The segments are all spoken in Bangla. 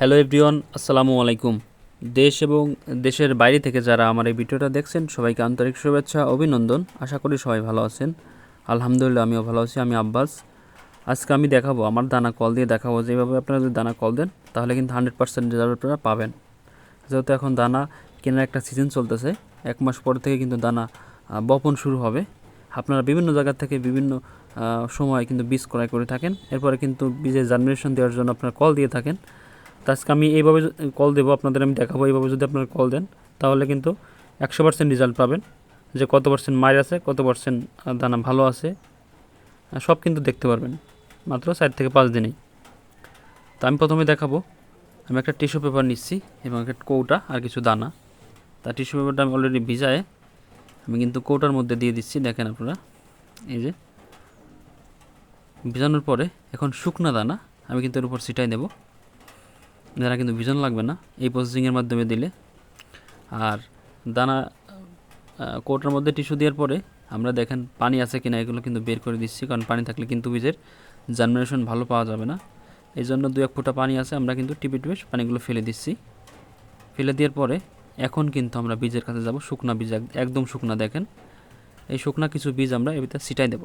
হ্যালো এভরিওয়ান, আসসালামু আলাইকুম। দেশ এবং দেশের বাইরে থেকে যারা আমার এই ভিডিওটা দেখছেন, সবাইকে আন্তরিক শুভেচ্ছা, অভিনন্দন। আশা করি সবাই ভালো আছেন। আলহামদুলিল্লাহ, আমিও ভালো আছি, আমি আব্বাস। আজকে আমি দেখাবো, আমার দানা কল দিয়ে দেখাবো। যেভাবে আপনারা যদি দানা কল দেন, তাহলে কিন্তু হান্ড্রেড পার্সেন্ট রেজাল্ট আপনারা পাবেন। যেহেতু এখন দানা কেনার একটা সিজন চলতেছে, এক মাস পর থেকে কিন্তু দানা বপন শুরু হবে। আপনারা বিভিন্ন জায়গা থেকে বিভিন্ন সময় কিন্তু বীজ ক্রয় করে থাকেন। এরপরে কিন্তু বীজের জার্মিনেশন দেওয়ার জন্য আপনারা কল দিয়ে থাকেন। তো আজকে আমি এইভাবে কল দেবো, আপনাদের আমি দেখাবো, এইভাবে যদি আপনারা কল দেন, তাহলে কিন্তু একশো পার্সেন্ট রেজাল্ট পাবেন। যে কত পার্সেন্ট মায়ের আছে, কত পার্সেন্ট দানা ভালো আছে সব কিন্তু দেখতে পারবেন। মাত্র চার থেকে পাঁচ দিনেই। তো আমি প্রথমে দেখাবো, আমি একটা টিস্যু পেপার নিচ্ছি এবং একটা কৌটা আর কিছু দানা। তা টিস্যু পেপারটা আমি অলরেডি ভিজায় আমি কিন্তু কৌটার মধ্যে দিয়ে দিচ্ছি, দেখেন আপনারা। এই যে। ভিজানোর পরে এখন শুকনা দানা আমি কিন্তু এর উপর ছিটাই দেবো দানা কিন্তু ভিজানো লাগবে না, এই প্রসেসিংয়ের মাধ্যমে দিলে। আর দানা কৌটার মধ্যে টিস্যু দেওয়ার পরে আমরা দেখেন পানি আছে কিনা, এগুলো কিন্তু বের করে দিচ্ছি, কারণ পানি থাকলে কিন্তু বীজের জার্মিনেশন ভালো পাওয়া যাবে না। এই জন্য দু এক ফোঁটা পানি আছে, আমরা কিন্তু টিপে টিপে পানিগুলো ফেলে দিচ্ছি। ফেলে দেওয়ার পরে এখন কিন্তু আমরা বীজের কাছে যাব, শুকনা বীজ একদম শুকনা দেখেন। এই শুকনা কিছু বীজ আমরা এর ভিতরে ছিটাই দেব।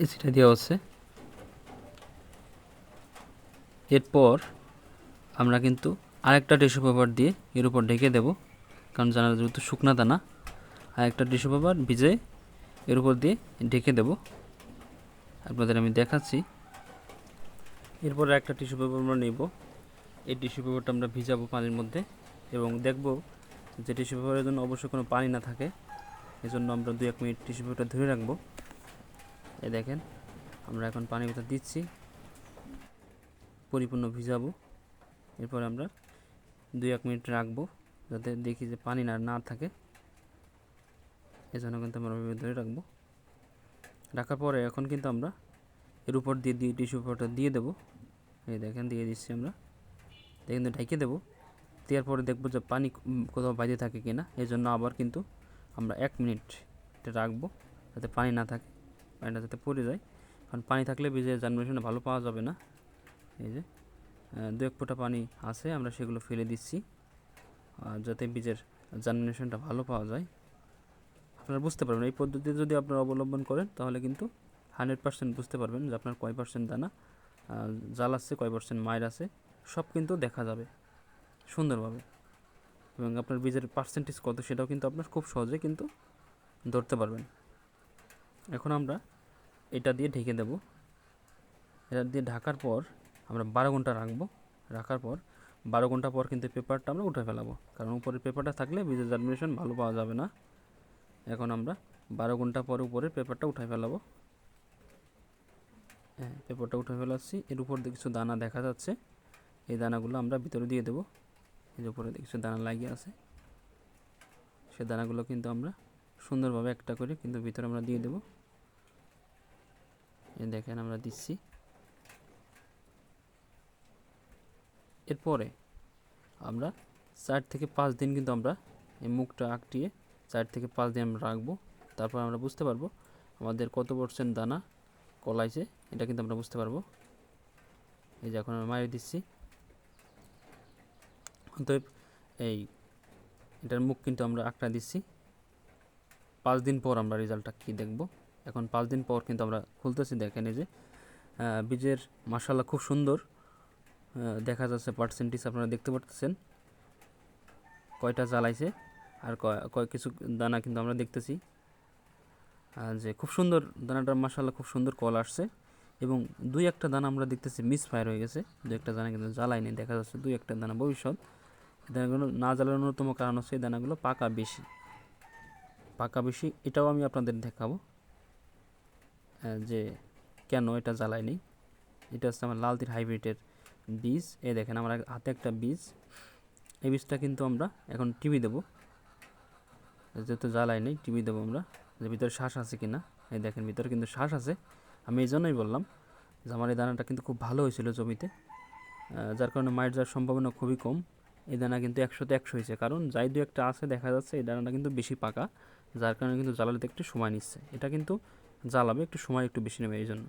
এই ছিটাই দেওয়া হচ্ছে। এরপর আমরা কিন্তু আরেকটা টিস্যু পেপার দিয়ে এর উপর ঢেকে দেব, কারণ জানা যেহেতু শুকনা দানা, আরেকটা টিস্যু পেপার ভিজে এর উপর দিয়ে ঢেকে দেব। আপনাদের আমি দেখাচ্ছি। এরপর একটা টিস্যু পেপার আমরা নেব। এই টিস্যু পেপারটা আমরা ভিজাবো পানির মধ্যে এবং দেখব যে টিস্যু পেপারের জন্য অবশ্যই কোনো পানি না থাকে। এজন্য আমরা দু এক মিনিট টিস্যু পেপারটা ধরে রাখব। এই দেখেন, আমরা এখন পানি ভিতর দিচ্ছি। পরিপূর্ণ ভিজাবো। এরপর আমরা দুই এক মিনিট রাখব যাতে দেখি যে পানি না না থাকে। এজন্য কিন্তু আমরা ধরে রাখব। রাখার পরে এখন কিন্তু আমরা এর উপর দিয়ে দিয়ে টিস্যু পেপারটা দিয়ে দেবো। এই দেখেন, দিয়ে দিচ্ছি আমরা। কিন্তু ঢেকে দেবো। দেওয়ার পরে দেখব যে পানি কোথাও বাইরে থাকে কিনা এই জন্য আবার কিন্তু আমরা এক মিনিট রাখব যাতে পানি না থাকে, পানিটা যাতে পড়ে যায়। কারণ পানি থাকলে বীজের জার্মিনেশনটা ভালো পাওয়া যাবে না। এই যে দু এক ফোঁটা পানি আছে, আমরা সেগুলো ফেলে দিচ্ছি। যাতে বীজের জার্মিনেশনটা ভালো পাওয়া যায়। আপনারা বুঝতে পারবেন, এই পদ্ধতি যদি আপনারা অবলম্বন করেন, তাহলে কিন্তু হান্ড্রেড পার্সেন্ট বুঝতে পারবেন যে আপনার কয় পার্সেন্ট দানা জাল আছে, কয় পার্সেন্ট মায়ের আছে, সব কিন্তু দেখা যাবে সুন্দরভাবে। এবং আপনার বীজের পার্সেন্টেজ কত, সেটাও কিন্তু আপনার খুব সহজে কিন্তু ধরতে পারবেন। এখন আমরা এটা দিয়ে ঢেকে দেব। এটা দিয়ে ঢাকার পর আমরা বারো ঘণ্টা রাখব, রাখার পর বারো ঘণ্টা পর কিন্তু পেপারটা আমরা উঠে ফেলাবো। কারণ উপরের পেপারটা থাকলে বীজের জার্মিনেশন ভালো পাওয়া যাবে না। এখন আমরা বারো ঘণ্টা পর উপরে পেপারটা উঠে ফেলাবো। হ্যাঁ পেপারটা উঠে ফেলাচ্ছি। এর উপর কিছু দানা দেখা যাচ্ছে। এই দানাগুলো আমরা ভিতরে দিয়ে দেবো। এর উপরে কিছু দানা লাগিয়ে আছে। সে দানাগুলো কিন্তু আমরা সুন্দরভাবে একটা করে কিন্তু ভিতরে আমরা দিয়ে দেবো। এই দেখেন আমরা দিচ্ছি। এরপরে আমরা চার থেকে পাঁচ দিন কিন্তু আমরা এই মুখটা আঁকটিয়ে চার থেকে পাঁচ দিন আমরা রাখব। তারপর আমরা বুঝতে পারব আমাদের কত পার্সেন্ট দানা কলাইছে এটা কিন্তু আমরা বুঝতে পারব। এই যে এখন আমরা মারিয়ে দিচ্ছি। অতএব এই এটার মুখ কিন্তু আমরা আঁকড়া দিচ্ছি। পাঁচ দিন পর আমরা রেজাল্টটা কী দেখব? এখন পাঁচ দিন পর কিন্তু আমরা খুলতেছি, দেখেন এই যে বীজের মাসাল্লাহ খুব সুন্দর। দেখা যাচ্ছে পার্সেন্টেজ আপনারা দেখতে পাচ্ছেন কয়টা জ্বালাইছে আর কয়- কিছু দানা কিন্তু আমরা দেখতেছি। যে খুব সুন্দর দানাটার মাসাল্লাহ খুব সুন্দর কল আসছে এবং দুই একটা দানা আমরা দেখতেছি মিস ফায়ার হয়ে গেছে। দুই একটা দানা কিন্তু জ্বালায়নি দেখা যাচ্ছে দুই একটা দানা ভবিষ্যৎ। দানাগুলো না জ্বালানোর অন্যতম কারণ হচ্ছে এই দানাগুলো পাকা বেশি। পাকা বেশি, এটাও আমি আপনাদের দেখাবো। যে কেন এটা জ্বালায়নি এটা হচ্ছে আমার লালতির হাইব্রিডের বীজ, এই দেখেন আমার হাতে একটা বীজ। এই বীজটা কিন্তু আমরা এখন টিভি দেবো। যেহেতু জ্বালাই নেই, টিভি দেবো আমরা যে ভিতরে শ্বাস আছে কি না এই দেখেন ভিতরে কিন্তু শ্বাস আছে। আমি এই জন্যই বললাম যে আমার এই দানাটা কিন্তু খুব ভালো হয়েছিল জমিতে। যার কারণে মায়ের যাওয়ার সম্ভাবনা খুবই কম। এই দানা কিন্তু একশোতে একশো হয়েছে। কারণ যাই দু একটা আছে, দেখা যাচ্ছে এই দানাটা কিন্তু বেশি পাকা। যার কারণে কিন্তু জ্বালাতে একটু সময় নিচ্ছে। এটা কিন্তু জ্বালাবে, একটু সময় একটু বেশি নেবে এই জন্য।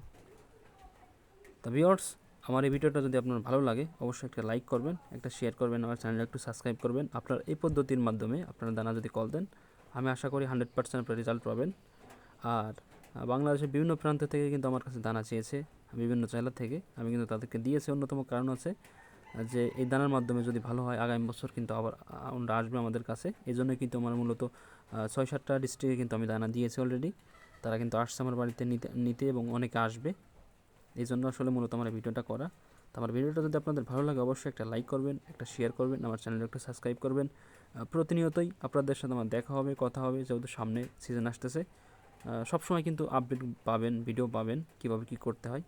তা ভিওর্স আমার এই ভিডিওটা যদি আপনার ভালো লাগে, অবশ্যই একটা লাইক করবেন, একটা শেয়ার করবেন, আমার চ্যানেলটা একটু সাবস্ক্রাইব করবেন। আপনার এই পদ্ধতির মাধ্যমে আপনারা দানা যদি কল দেন, আমি আশা করি হান্ড্রেড পার্সেন্ট আপনার রেজাল্ট পাবেন। আর বাংলাদেশের বিভিন্ন প্রান্ত থেকে কিন্তু আমার কাছে দানা চেয়েছে, বিভিন্ন জেলা থেকে। আমি কিন্তু তাদেরকে দিয়েছি, অন্যতম কারণ আছে যে এই দানার মাধ্যমে যদি ভালো হয়, আগামী বছর কিন্তু আবার ওনারা আসবে আমাদের কাছে। এই জন্য কিন্তু আমার মূলত ছয় সাতটা ডিস্ট্রিক্টে কিন্তু আমি দানা দিয়েছি অলরেডি তারা কিন্তু আসছে আমার বাড়িতে নিতে নিতে এবং অনেকে আসবে। এই জন্য আসলে মূলত আমার ভিডিওটা করা। তো আমার ভিডিওটা যদি আপনাদের ভালো লাগে, অবশ্যই একটা লাইক করবেন, একটা শেয়ার করবেন, আমার চ্যানেলটা একটু সাবস্ক্রাইব করবেন। প্রতিনিয়তই আপনাদের সাথে আমার দেখা হবে, কথা হবে, যেহেতু সামনে সিজন আসতেছে। সবসময় কিন্তু আপডেট পাবেন ভিডিও পাবেন, কীভাবে কী করতে হয়।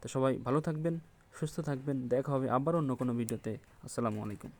তো সবাই ভালো থাকবেন, সুস্থ থাকবেন, দেখা হবে আবার অন্য কোনো ভিডিওতে আসসালামু আলাইকুম।